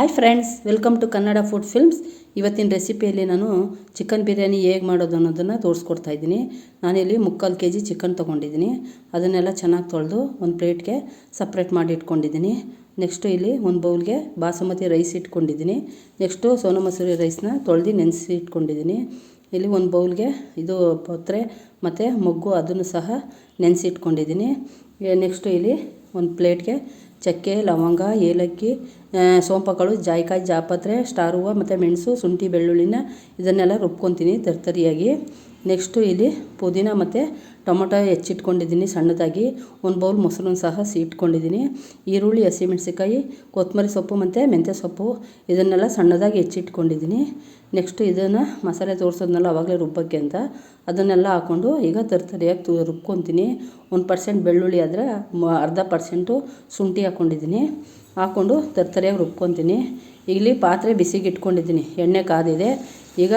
Hi friends welcome to Kannada food films ಇವತ್ತಿನ ರೆಸಿಪಿಯಲ್ಲಿ ನಾನು ಚಿಕನ್ ಬಿರಿಯಾನಿ ಹೇಗೆ ಮಾಡೋದು ಅನ್ನೋದನ್ನು ತೋರಿಸ್ಕೊಡ್ತಾ ಇದ್ದೀನಿ. ನಾನಿಲ್ಲಿ ಮುಕ್ಕಾಲು ಕೆ ಜಿ ಚಿಕನ್ ತೊಗೊಂಡಿದ್ದೀನಿ. ಅದನ್ನೆಲ್ಲ ಚೆನ್ನಾಗಿ ತೊಳೆದು ಒಂದು ಪ್ಲೇಟ್ಗೆ ಸಪ್ರೇಟ್ ಮಾಡಿ ಇಟ್ಕೊಂಡಿದ್ದೀನಿ. ನೆಕ್ಸ್ಟು ಇಲ್ಲಿ ಒಂದು ಬೌಲ್ಗೆ ಬಾಸುಮತಿ ರೈಸ್ ಇಟ್ಕೊಂಡಿದ್ದೀನಿ. ನೆಕ್ಸ್ಟು ಸೋನಾ ಮಸೂರಿ ರೈಸ್ನ ತೊಳೆದು ನೆನೆಸಿ ಇಟ್ಕೊಂಡಿದ್ದೀನಿ. ಇಲ್ಲಿ ಒಂದು ಬೌಲ್ಗೆ ಇದು ಪತ್ರೆ ಮತ್ತು ಮೊಗ್ಗು ಅದನ್ನು ಸಹ ನೆನೆಸಿ ಇಟ್ಕೊಂಡಿದ್ದೀನಿ. ನೆಕ್ಸ್ಟು ಇಲ್ಲಿ ಒಂದು ಪ್ಲೇಟ್ಗೆ ಚಕ್ಕೆ, ಲವಂಗ, ಏಲಕ್ಕಿ ಸೋಂಪಗಳು, ಜಾಯಿಕಾಯಿ, ಜಾಪತ್ರೆ, ಸ್ಟಾರ್ ಹೂವು ಮತ್ತು ಮೆಣಸು, ಶುಂಠಿ, ಬೆಳ್ಳುಳ್ಳಿನ ಇದನ್ನೆಲ್ಲ ರುಬ್ಕೊತೀನಿ ತರ್ತರಿಯಾಗಿ. ನೆಕ್ಸ್ಟು ಇಲ್ಲಿ ಪುದೀನ ಮತ್ತು ಟೊಮೊಟೊ ಹೆಚ್ಚಿಟ್ಕೊಂಡಿದ್ದೀನಿ, ಸಣ್ಣದಾಗಿ. ಒಂದು ಬೌಲ್ ಮೊಸರನ್ನ ಸಹ ಸಿ ಇಟ್ಕೊಂಡಿದ್ದೀನಿ ಈರುಳ್ಳಿ ಹಸಿಮೆಣಸಿಕಾಯಿ ಕೊತ್ತಂಬರಿ ಸೊಪ್ಪು ಮತ್ತು ಮೆಂತ್ಯ ಸೊಪ್ಪು ಇದನ್ನೆಲ್ಲ ಸಣ್ಣದಾಗಿ ಹೆಚ್ಚಿಟ್ಕೊಂಡಿದ್ದೀನಿ. ನೆಕ್ಸ್ಟು ಇದನ್ನು ಮಸಾಲೆ ತೋರಿಸೋದ್ನಲ್ಲ, ಅವಾಗಲೇ ರುಬ್ಬಕ್ಕೆ ಅಂತ. ಅದನ್ನೆಲ್ಲ ಹಾಕ್ಕೊಂಡು ಈಗ ತರ್ತರಿಯಾಗಿ ತು, ರುಬ್ಕೊತೀನಿ. ಒಂದು ಪರ್ಸೆಂಟ್ ಬೆಳ್ಳುಳ್ಳಿ ಆದರೆ ಅರ್ಧ ಪರ್ಸೆಂಟು ಶುಂಠಿ ಹಾಕ್ಕೊಂಡಿದ್ದೀನಿ ಹಾಕ್ಕೊಂಡು ತರ್ತರಿಯಾಗಿ ರುಬ್ಕೊತೀನಿ. ಇಲ್ಲಿ ಪಾತ್ರೆ ಬಿಸಿಗೆ ಇಟ್ಕೊಂಡಿದ್ದೀನಿ ಎಣ್ಣೆ ಕಾದಿದೆ. ಈಗ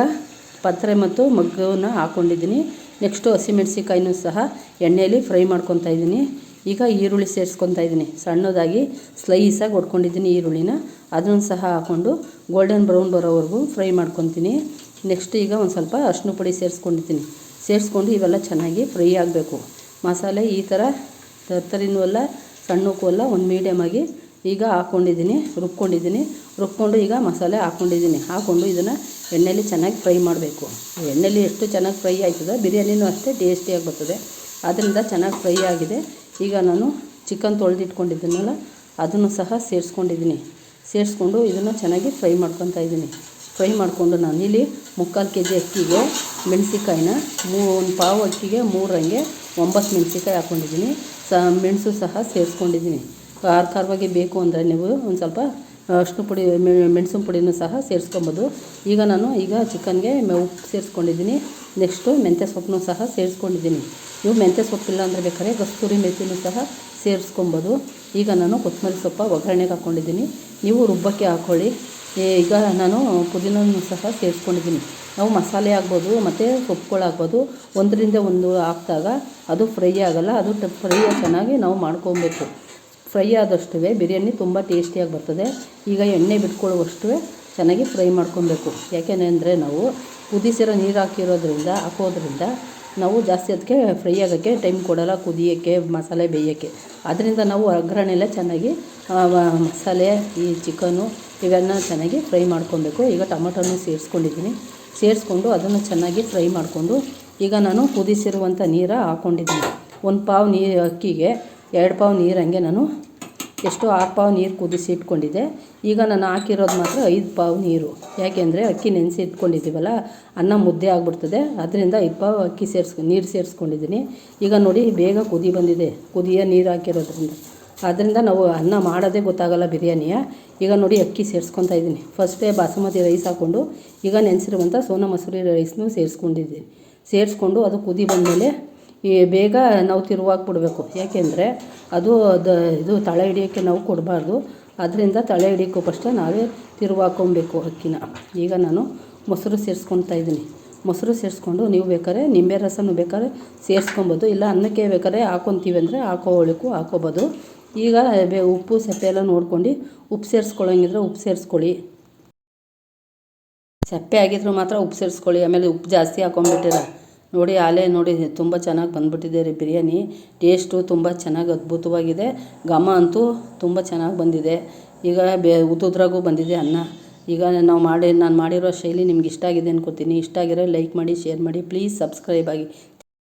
ಪತ್ರೆ ಮತ್ತು ಮಗ್ಗವನ್ನು ಹಾಕ್ಕೊಂಡಿದ್ದೀನಿ ನೆಕ್ಸ್ಟು ಹಸಿಮೆಣ್ಸಿಕಾಯಿನೂ ಸಹ ಎಣ್ಣೆಯಲ್ಲಿ ಫ್ರೈ ಮಾಡ್ಕೊತಾ ಇದ್ದೀನಿ. ಈಗ ಈರುಳ್ಳಿ ಸೇರಿಸ್ಕೊತಾ ಇದ್ದೀನಿ. ಸಣ್ಣದಾಗಿ ಸ್ಲೈಸಾಗಿ ಹೊಡ್ಕೊಂಡಿದ್ದೀನಿ ಈರುಳ್ಳಿನ. ಅದನ್ನು ಸಹ ಹಾಕ್ಕೊಂಡು ಗೋಲ್ಡನ್ ಬ್ರೌನ್ ಬರೋವರೆಗೂ ಫ್ರೈ ಮಾಡ್ಕೊತೀನಿ. ನೆಕ್ಸ್ಟ್ ಈಗ ಒಂದು ಸ್ವಲ್ಪ ಅರ್ಶಿನ ಪುಡಿ ಸೇರಿಸ್ಕೊಂಡಿದ್ದೀನಿ. ಸೇರಿಸ್ಕೊಂಡು ಇವೆಲ್ಲ ಚೆನ್ನಾಗಿ ಫ್ರೈ ಆಗಬೇಕು. ಮಸಾಲೆ ಈ ಥರ ತರ್ತರಿನೂ ಅಲ್ಲ, ಸಣ್ಣಕ್ಕೂ ಅಲ್ಲ, ಒಂದು ಮೀಡಿಯಮಾಗಿ ಈಗ ಹಾಕ್ಕೊಂಡಿದ್ದೀನಿ ರುಬ್ಕೊಂಡಿದ್ದೀನಿ. ರುಬ್ಕೊಂಡು ಈಗ ಮಸಾಲೆ ಹಾಕ್ಕೊಂಡಿದ್ದೀನಿ ಹಾಕ್ಕೊಂಡು ಇದನ್ನು ಎಣ್ಣೆಯಲ್ಲಿ ಚೆನ್ನಾಗಿ ಫ್ರೈ ಮಾಡಬೇಕು. ಎಣ್ಣೆಯಲ್ಲಿ ಎಷ್ಟು ಚೆನ್ನಾಗಿ ಫ್ರೈ ಆಯ್ತದೋ, ಬಿರಿಯಾನಿನೂ ಅಷ್ಟೇ ಟೇಸ್ಟಿಯಾಗಿ ಬರ್ತದೆ. ಅದರಿಂದ ಚೆನ್ನಾಗಿ ಫ್ರೈ ಆಗಿದೆ. ಈಗ ನಾನು ಚಿಕನ್ ತೊಳೆದಿಟ್ಕೊಂಡಿದ್ದೀನಲ್ಲ, ಅದನ್ನು ಸಹ ಸೇರಿಸ್ಕೊಂಡಿದ್ದೀನಿ. ಸೇರಿಸ್ಕೊಂಡು ಇದನ್ನು ಚೆನ್ನಾಗಿ ಫ್ರೈ ಮಾಡ್ಕೊತಾ ಇದ್ದೀನಿ. ಫ್ರೈ ಮಾಡಿಕೊಂಡು ನಾನು ಇಲ್ಲಿ ಮುಕ್ಕಾಲು ಕೆ ಜಿ ಅಕ್ಕಿಗೆ ಮೆಣಸಿಕಾಯಿನ ಮೂ, ಒಂದು ಪಾವು ಅಕ್ಕಿಗೆ ಮೂರಂಗೆ ಒಂಬತ್ತು ಮೆಣಸಿಕಾಯಿ ಹಾಕ್ಕೊಂಡಿದ್ದೀನಿ ಸ, ಮೆಣಸು ಸಹ ಸೇರಿಸ್ಕೊಂಡಿದ್ದೀನಿ. ಖಾರ ಖಾರವಾಗಿ ಬೇಕು ಅಂದರೆ ನೀವು ಒಂದು ಸ್ವಲ್ಪ ಅಷ್ಟು ಪುಡಿ ಮೆಣಸಿನ ಪುಡಿನೂ ಸಹ ಸೇರಿಸ್ಕೊಬೋದು. ಈಗ ನಾನು ಈಗ ಚಿಕನ್ಗೆ ಉಪ್ಪು ಸೇರಿಸ್ಕೊಂಡಿದ್ದೀನಿ. ನೆಕ್ಸ್ಟು ಮೆಂತ್ಯ ಸೊಪ್ಪನ್ನು ಸಹ ಸೇರಿಸ್ಕೊಂಡಿದ್ದೀನಿ. ನೀವು ಮೆಂತ್ಯ ಸೊಪ್ಪಿಲ್ಲ ಅಂದರೆ ಬೇಕಾದ್ರೆ ಕಸ್ತೂರಿ ಮೆಥಿನೂ ಸಹ ಸೇರಿಸ್ಕೊಬೋದು. ಈಗ ನಾನು ಕೊತ್ತಂಬರಿ ಸೊಪ್ಪ ಒಗ್ಗರಣೆಗೆ ಹಾಕ್ಕೊಂಡಿದ್ದೀನಿ ನೀವು ರುಬ್ಬಕ್ಕೆ ಹಾಕ್ಕೊಳ್ಳಿ ಈಗ ನಾನು ಪುದೀನೂ ಸಹ ಸೇರಿಸ್ಕೊಂಡಿದ್ದೀನಿ. ನಾವು ಮಸಾಲೆ ಆಗ್ಬೋದು ಮತ್ತು ಸೊಪ್ಪುಗಳಾಗ್ಬೋದು. ಒಂದರಿಂದ ಒಂದು ಹಾಕಿದಾಗ ಅದು ಫ್ರೈ ಆಗೋಲ್ಲ, ಅದು ಫ್ರೈ ಚೆನ್ನಾಗಿ ನಾವು ಮಾಡ್ಕೊಬೇಕು. ಫ್ರೈ ಆದಷ್ಟು ಬಿರಿಯಾನಿ ತುಂಬ ಟೇಸ್ಟಿಯಾಗಿ ಬರ್ತದೆ. ಈಗ ಎಣ್ಣೆ ಬಿಟ್ಕೊಳ್ಳುವಷ್ಟು ಚೆನ್ನಾಗಿ ಫ್ರೈ ಮಾಡ್ಕೊಬೇಕು. ಯಾಕೆಂದರೆ ನಾವು ಕುದಿಸಿರೋ ನೀರು ಹಾಕಿರೋದ್ರಿಂದ, ಹಾಕೋದ್ರಿಂದ ನಾವು ಜಾಸ್ತಿ ಅದಕ್ಕೆ ಫ್ರೈ ಆಗೋಕ್ಕೆ ಟೈಮ್ ಕೊಡೋಲ್ಲ. ಕುದಿಯೋಕ್ಕೆ, ಮಸಾಲೆ ಬೇಯೋಕ್ಕೆ. ಅದರಿಂದ ನಾವು ಒಗ್ಗರಣೆಲ್ಲ ಚೆನ್ನಾಗಿ ಮಸಾಲೆ, ಈ ಚಿಕನು ಇವೆಲ್ಲ ಚೆನ್ನಾಗಿ ಫ್ರೈ ಮಾಡ್ಕೊಬೇಕು. ಈಗ ಟೊಮೊಟೊನೂ ಸೇರಿಸ್ಕೊಂಡಿದ್ದೀನಿ. ಸೇರಿಸ್ಕೊಂಡು ಅದನ್ನು ಚೆನ್ನಾಗಿ ಫ್ರೈ ಮಾಡಿಕೊಂಡು ಈಗ ನಾನು ಕುದಿಸಿರುವಂಥ ನೀರು ಹಾಕ್ಕೊಂಡಿದ್ದೀನಿ ಒಂದು ಪಾವು ನೀರು ಅಕ್ಕಿಗೆ ಎರಡು ಪಾವು ನೀರು ಹಂಗೆ ನಾನು ಎಷ್ಟು ಆರು ಪಾವು ನೀರು ಕುದಿಸಿ ಇಟ್ಕೊಂಡಿದ್ದೆ. ಈಗ ನಾನು ಹಾಕಿರೋದು ಮಾತ್ರ ಐದು ಪಾವು ನೀರು. ಯಾಕೆಂದರೆ ಅಕ್ಕಿ ನೆನೆಸಿ ಇಟ್ಕೊಂಡಿದ್ದೀವಲ್ಲ, ಅನ್ನ ಮುದ್ದೆ ಆಗಿಬಿಡ್ತದೆ. ಅದರಿಂದ ಐದು ಪಾವು ಅಕ್ಕಿ ಸೇರಿಸ್ಕೊ ನೀರು ಸೇರಿಸ್ಕೊಂಡಿದ್ದೀನಿ. ಈಗ ನೋಡಿ ಬೇಗ ಕುದಿ ಬಂದಿದೆ. ಕುದಿಯ ನೀರು ಹಾಕಿರೋದ್ರಿಂದ. ಅದರಿಂದ ನಾವು ಅನ್ನ ಮಾಡೋದೇ ಗೊತ್ತಾಗಲ್ಲ ಬಿರಿಯಾನಿಯ. ಈಗ ನೋಡಿ ಅಕ್ಕಿ ಸೇರಿಸ್ಕೊತಾ ಇದ್ದೀನಿ. ಫಸ್ಟೇ ಬಾಸುಮತಿ ರೈಸ್ ಹಾಕ್ಕೊಂಡು ಈಗ ನೆನೆಸಿರುವಂಥ ಸೋನಾ ಮಸೂರಿ ರೈಸ್ನೂ ಸೇರಿಸ್ಕೊಂಡಿದ್ದೀನಿ. ಸೇರಿಸ್ಕೊಂಡು ಅದು ಕುದಿ ಬಂದಮೇಲೆ ಈ ಬೇಗ ನಾವು ತಿರುವಾಕ್ಬಿಡ್ಬೇಕು ಯಾಕೆಂದರೆ ಅದು ದ ಇದು ತಳ ಹಿಡಿಯೋಕ್ಕೆ ನಾವು ಕೊಡಬಾರ್ದು. ಅದರಿಂದ ತಳೆ ಹಿಡಿಯೋಕ್ಕೂ ಫಸ್ಟೆ ನಾವೇ ತಿರುವಾಕೊಬೇಕು ಅಕ್ಕಿನ. ಈಗ ನಾನು ಮೊಸರು ಸೇರಿಸ್ಕೊತಾ ಇದ್ದೀನಿ. ಮೊಸರು ಸೇರಿಸ್ಕೊಂಡು ನೀವು ಬೇಕಾದ್ರೆ ನಿಂಬೆ ರಸನೂ ಬೇಕಾದ್ರೆ ಸೇರಿಸ್ಕೊಬೋದು. ಇಲ್ಲ ಅನ್ನಕ್ಕೆ ಬೇಕಾದ್ರೆ ಹಾಕೊತೀವಿ ಅಂದರೆ ಹಾಕೋಳಿಕ್ಕೂ ಹಾಕೋಬೋದು. ಈಗ ಬೇ ಉಪ್ಪು, ಸಪ್ಪೆ ಎಲ್ಲ ನೋಡ್ಕೊಂಡು ಉಪ್ಪು ಸೇರಿಸ್ಕೊಳ್ಳೋಂಗಿದ್ರೆ ಉಪ್ಪು ಸೇರಿಸ್ಕೊಳ್ಳಿ. ಸಪ್ಪೆ ಆಗಿದ್ರು ಮಾತ್ರ ಉಪ್ಪು ಸೇರಿಸ್ಕೊಳ್ಳಿ. ಆಮೇಲೆ ಉಪ್ಪು ಜಾಸ್ತಿ ಹಾಕೊಂಬಿಟ್ಟಿರ ನೋಡಿ ಆಲೆ ನೋಡಿ, ತುಂಬ ಚೆನ್ನಾಗಿ ಬಂದ್ಬಿಟ್ಟಿದೆ ರೀ ಬಿರಿಯಾನಿ. ಟೇಸ್ಟು ತುಂಬ ಚೆನ್ನಾಗಿ ಅದ್ಭುತವಾಗಿದೆ. ಘಮ ಅಂತೂ ತುಂಬ ಚೆನ್ನಾಗಿ ಬಂದಿದೆ. ಈಗ ಬೇ ಬಂದಿದೆ ಅನ್ನ. ಈಗ ನಾವು ಮಾಡಿ, ನಾನು ಮಾಡಿರೋ ಶೈಲಿ ನಿಮ್ಗೆ ಇಷ್ಟ ಆಗಿದೆ ಅನ್ಕೋತೀನಿ. ಇಷ್ಟ ಆಗಿರೋ ಲೈಕ್ ಮಾಡಿ ಶೇರ್ ಮಾಡಿ. ಪ್ಲೀಸ್ ಸಬ್ಸ್ಕ್ರೈಬ್ ಆಗಿ.